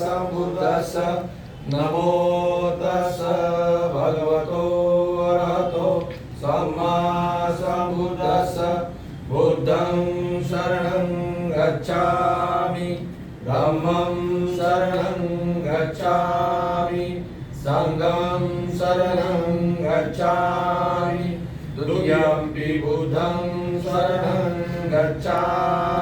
सम्बुद्धस्स नमो तस्स भगवतो अरहतो। सम्मा सम्बुद्धस्स बुद्धं शरणं गच्छामि। धम्मं शरणं गच्छामि। सङ्गं शरणं गच्छामि। द्वितीयम्पि बुद्धं शरणं गच्छामि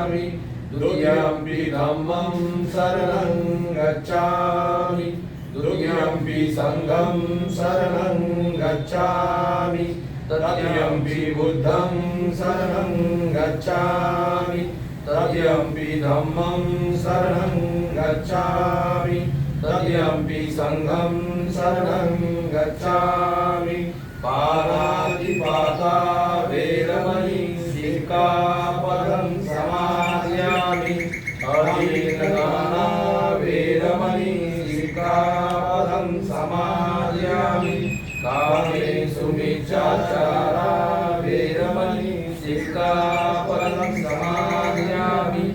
द्वितीयम्पि धम्मं शरणं गच्छामि द्वितीयम्पि सङ्घं शरणं गच्छामि तृतीयम्पि बुद्धं शरणं गच्छामि तृतीयम्पि धम्मं शरणं गच्छामि तृतीयम्पि सङ्घं शरणं गच्छामि पारादिपाता अधीनदाना वेरमणि सिक्खापदं समादयामि कामे सुमिच्छाचारा वेरमणि सिक्खापदं समादयामि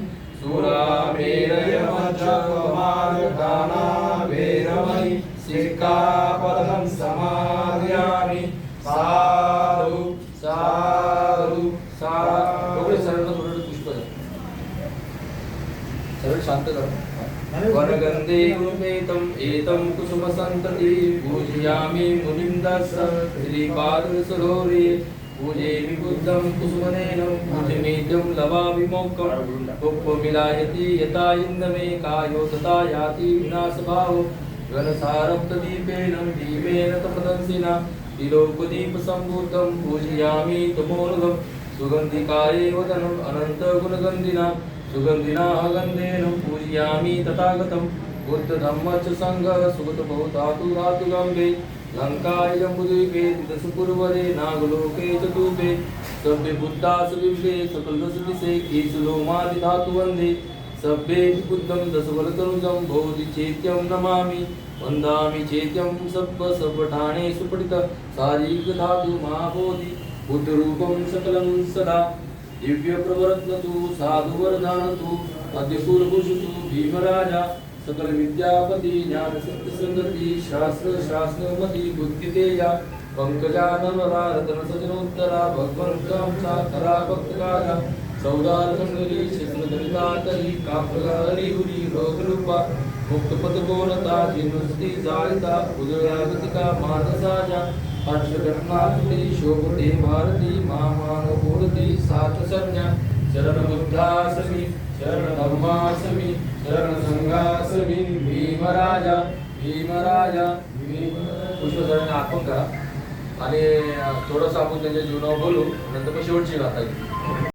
सुरामेरयमज्जपमार्गदाना वेरमणि सिक्खापदं सरळ शांत करा. वरगंधे गुरुमेतम एतम कुसुम संतती पूजयामि मुनिं दस्स श्रीपाद सरोरे पूजेमि बुद्धं कुसुमनेनं पूजमेत्यं लवामि मोक्षं पुष्पमिलायति यथा इन्दमे कायो तथा याति विनाशभावो घनसारप्तदीपेन दीपेन तपदंसिना तिलोकदीपसम्भूतं पूजयामि तमोर्गं सुगन्धिकाये वदनम् अनन्तगुणगन्धिना सुगन्धिना गन्धेन पूजयामि तथागतं बुद्धधम्म च सङ्घः सुगतभवतातु धातु गम्भे लङ्काय जम्बुद्वीपे दशपुरवरे नागलोके चतुर्भे सभ्य बुद्धास विभे सकलदशदिशे केशलोमादि धातु वन्दे सभ्ये बुद्धं दशवलतनुजं भवति चेत्यं नमामि। वन्दामि चेत्यं सब्ब सर्वठाणे सुपठित। सारीक महाबोधि बुद्धरूपं सकलं सदा। दिव्य प्रवरत्न तू दिव्यप्रवरत्नतु साधुवरदानतु अद्यकुलभूषतु भीमराजा सकल विद्यापती ज्ञान सत्य संगति शास्त्र शास्त्रमति बुद्धितेया पंकजानवरा रतन सजनोत्तरा भगवंतं साखरा भक्तकारा सौदारसंगरी शिष्णदलितातरी काप्रगारी हुरी रोगरूपा मुक्तपदगोलता जिनुस्ती जाळिता उदयागतिका मानसाजा हर्षघटनाकृती शोभते भारती मामा संज्ञा शरण बुद्धासमी शरण धम्मासमी शरण संघासमी भीमराजा भीमराजा. भीम पुष्पचरण अर्पण करा. आणि थोडंसं आपण त्यांच्या जीवनावर बोलू नंतर मग शेवटची गाता येईल